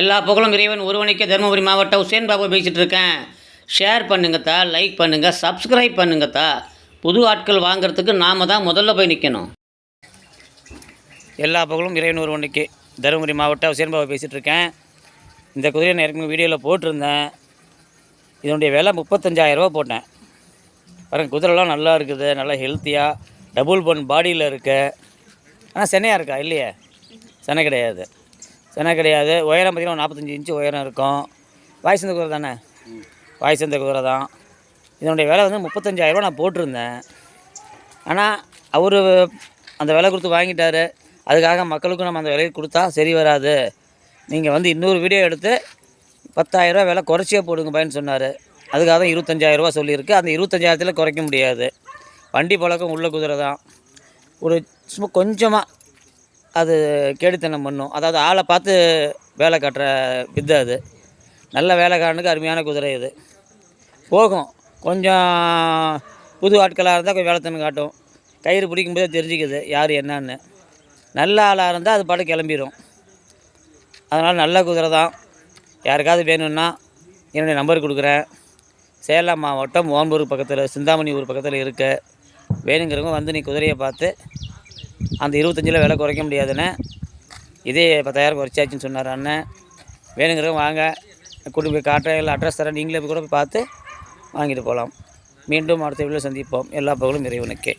எல்லா புகழும் இறைவன் ஒருவனுக்கே தருமபுரி மாவட்டம் உசேன் பாபு பேசிகிட்டு இருக்கேன். ஷேர் பண்ணுங்கத்தா லைக் பண்ணுங்கள் சப்ஸ்கிரைப் பண்ணுங்கத்தா புது ஆட்கள் வாங்குறதுக்கு நாம தான் முதல்ல போய் நிற்கணும் எல்லா புகழும் இறைவன் ஒருவனுக்கு தருமபுரி மாவட்டம் உசேன் பாபு பேசிகிட்டு இருக்கேன். இந்த குதிரையை நான் ஏற்கனவே வீடியோவில் போட்டிருந்தேன். இதனுடைய விலை முப்பத்தஞ்சாயிரரூபா போட்டேன். பாருங்கள் குதிரைலாம் நல்லா இருக்குது நல்லா ஹெல்த்தியாக டபுள் பன் பாடியில் இருக்கு. ஆனால் சென்னையாக இருக்கா? இல்லையே. சென்னை கிடையாது. சென கிடையாது. உயரம் பார்த்திங்கன்னா நாற்பத்தஞ்சு இன்ச்சு உயரம் இருக்கும். வாய் சேர்ந்த குதிரை தானே? வாய் சேர்ந்த குதிரை தான். இதனுடைய விலை வந்து முப்பத்தஞ்சாயிரரூபா நான் போட்டிருந்தேன். ஆனால் அவர் அந்த விலை கொடுத்து வாங்கிட்டாரு. அதுக்காக மக்களுக்கும் நம்ம அந்த விலையை கொடுத்தா சரி வராது. நீங்கள் வந்து இன்னொரு வீடியோ எடுத்து பத்தாயிரரூவா விலை குறைச்சியே போடுங்க பயன்னு சொன்னார். அதுக்காக தான் இருபத்தஞ்சாயிரரூவா சொல்லியிருக்கு. அந்த இருபத்தஞ்சாயிரத்தில் குறைக்க முடியாது. வண்டி பழக்கம் உள்ள குதிரை தான். ஒரு சும்மா கொஞ்சமாக அது கேடித்தனம் பண்ணும். அதாவது ஆளை பார்த்து வேலை காட்டுற வித்தை அது. நல்ல வேலைக்காரனுக்கு அருமையான குதிரை இது. போகும். கொஞ்சம் புது ஆட்களாக இருந்தால் கொஞ்சம் வேலைத்தனம் காட்டும். கயிறு பிடிக்கும்போதே தெரிஞ்சுக்குது யார் என்னன்னு. நல்ல ஆளாக இருந்தால் அது பாட்டு கிளம்பிடும் அதனால் நல்ல குதிரை தான். யாருக்காவது வேணும்னா என்னுடைய நம்பர் கொடுக்குறேன். சேலம் மாவட்டம் ஓம்பூர் பக்கத்தில் சிந்தாமணி ஊர் பக்கத்தில் இருக்க. வேணுங்கிறவங்க வந்து நீ குதிரையை பார்த்து அந்த இருபத்தஞ்சில் விலை குறைக்க முடியாதுண்ணே இதே பத்தாயிரம் குறைச்சாச்சுன்னு சொன்னார் அண்ணன். வேணுங்கிறவங்க வாங்க. கூட்டி போய் காட்டுறேன். இல்லை அட்ரஸ் தரேன். நீங்களே போய் கூட போய் பார்த்து வாங்கிட்டு போகலாம். மீண்டும் அடுத்த வீடியோவில் சந்திப்போம். எல்லா பகலும் இறைவனுக்கே.